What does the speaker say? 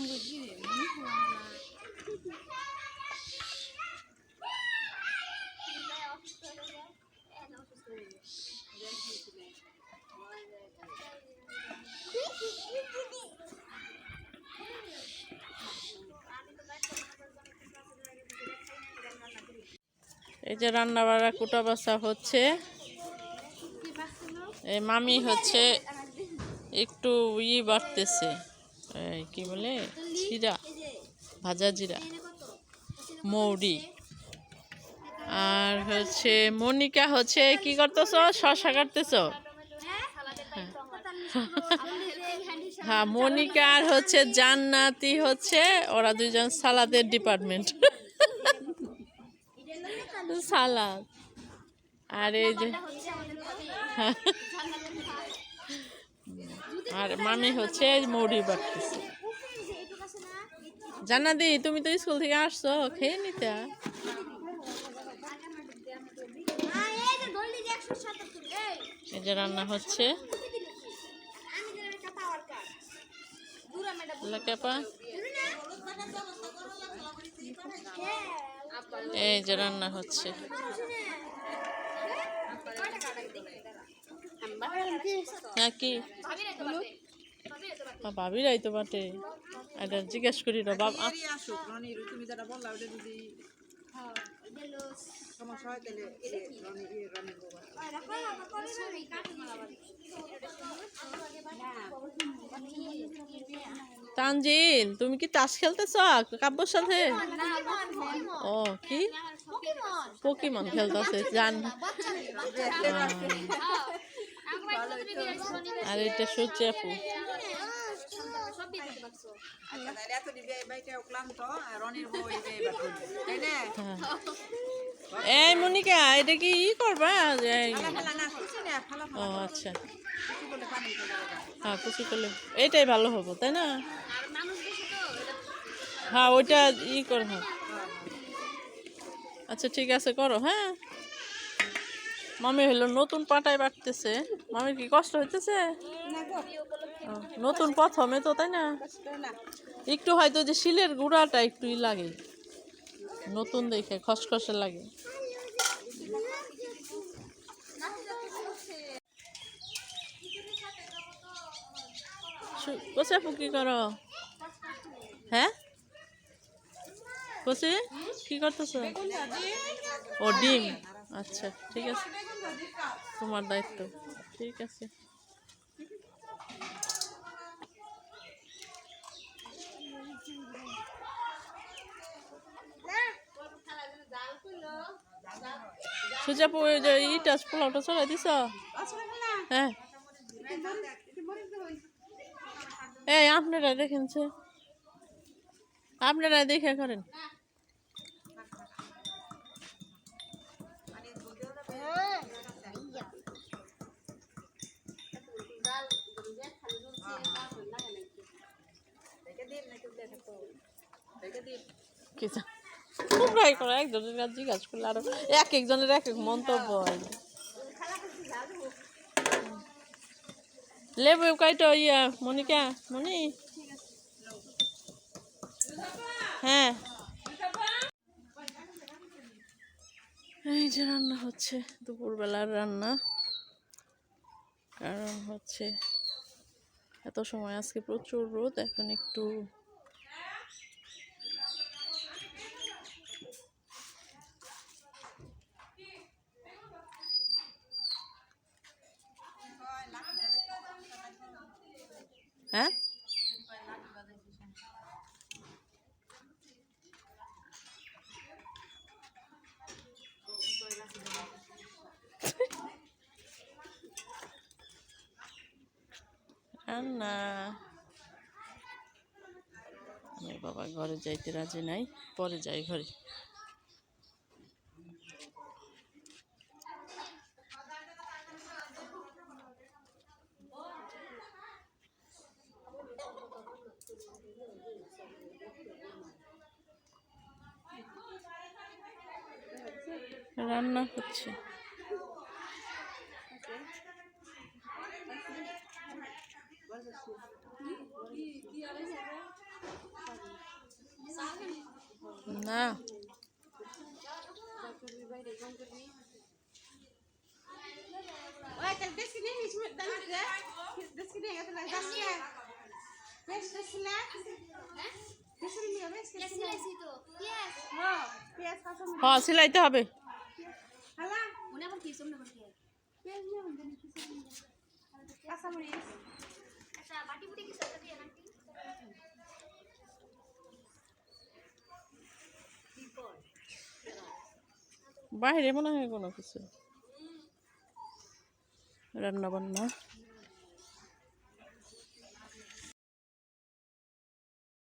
এই যে রান্না বাড়া কুটা বাসা হচ্ছে এই মামি হচ্ছে একটু ই বাড়তেছে। কি বলে? জিরা, ভাজা জিরা। মৌরি। আর হচ্ছে মনিকা হচ্ছে কি করতেছ? শশা কাটতেছ? হ্যাঁ মনিকা আর হচ্ছে জান্নাতি হচ্ছে ওরা দুইজন সালাদের ডিপার্টমেন্ট। সালাদ। আর এই যে আর মামি হচ্ছে মৌরি বাটতেছে। জান্নাতি তুমি তো স্কুল থেকে আসছো, খেয়ে নিতে। এই যে রান্না হচ্ছে। এই যে রান্না হচ্ছে। হ্যাঁ কি? ভাবিরাই তো বাটে। এটা জিজ্ঞেস করি না বাবা তুমি যেটা বললা ওটা যদি সমস্যা হয় তাহলে তানজিল তুমি কি তাস খেলতেছ? কাব্যর সাথে ও কি? পকিমন। খেলতেছে জান। আর এটা সূর্য আপু। এই হ্যাঁ। এই মনিকা এটা কি ই করবা? ও আচ্ছা। হ্যাঁ কুচি করলে এটাই ভালো হব তাই না? হ্যাঁ ওইটা ই কর হ্যাঁ। আচ্ছা ঠিক আছে করো হ্যাঁ। মামি হলো নতুন পাটায় বাটতেছে মামির কি কষ্ট হইতেছে? নতুন প্রথমে তো, তাই না? একটু হয়তো যে শিলের গুঁড়াটা একটু ই লাগে। নতুন দেখে খসখসে লাগে। কোসে কি করো? হ্যাঁ? কোসে কি করতেছ? ও, ডিম। আচ্ছা ঠিক আছে। তোমার দায়িত্ব। ঠিক আছে। সুজাপু ইটা পোলাওটা চলাই দিছ? হ্যাঁ। এই আপনারা দেখেনছে আপনারা দেখে করেন। করলে এক একজনের এক এক মন্তব্য ইয়া হ্যাঁ। এই যে রান্না হচ্ছে, দুপুরবেলার রান্না। কারণ হচ্ছে, এত সময় আজকে প্রচুর রোদ, এখন একটু হ্যাঁ? রান্না আমি বাবা ঘরে যাইতে রাজি নাই পরে যাই ঘরে। রান্না হচ্ছে। না। ওই তাহলে বেশি কাঁচা মরিচ বাইরে মনে হয় কোনো কিছু। রান্না বান্না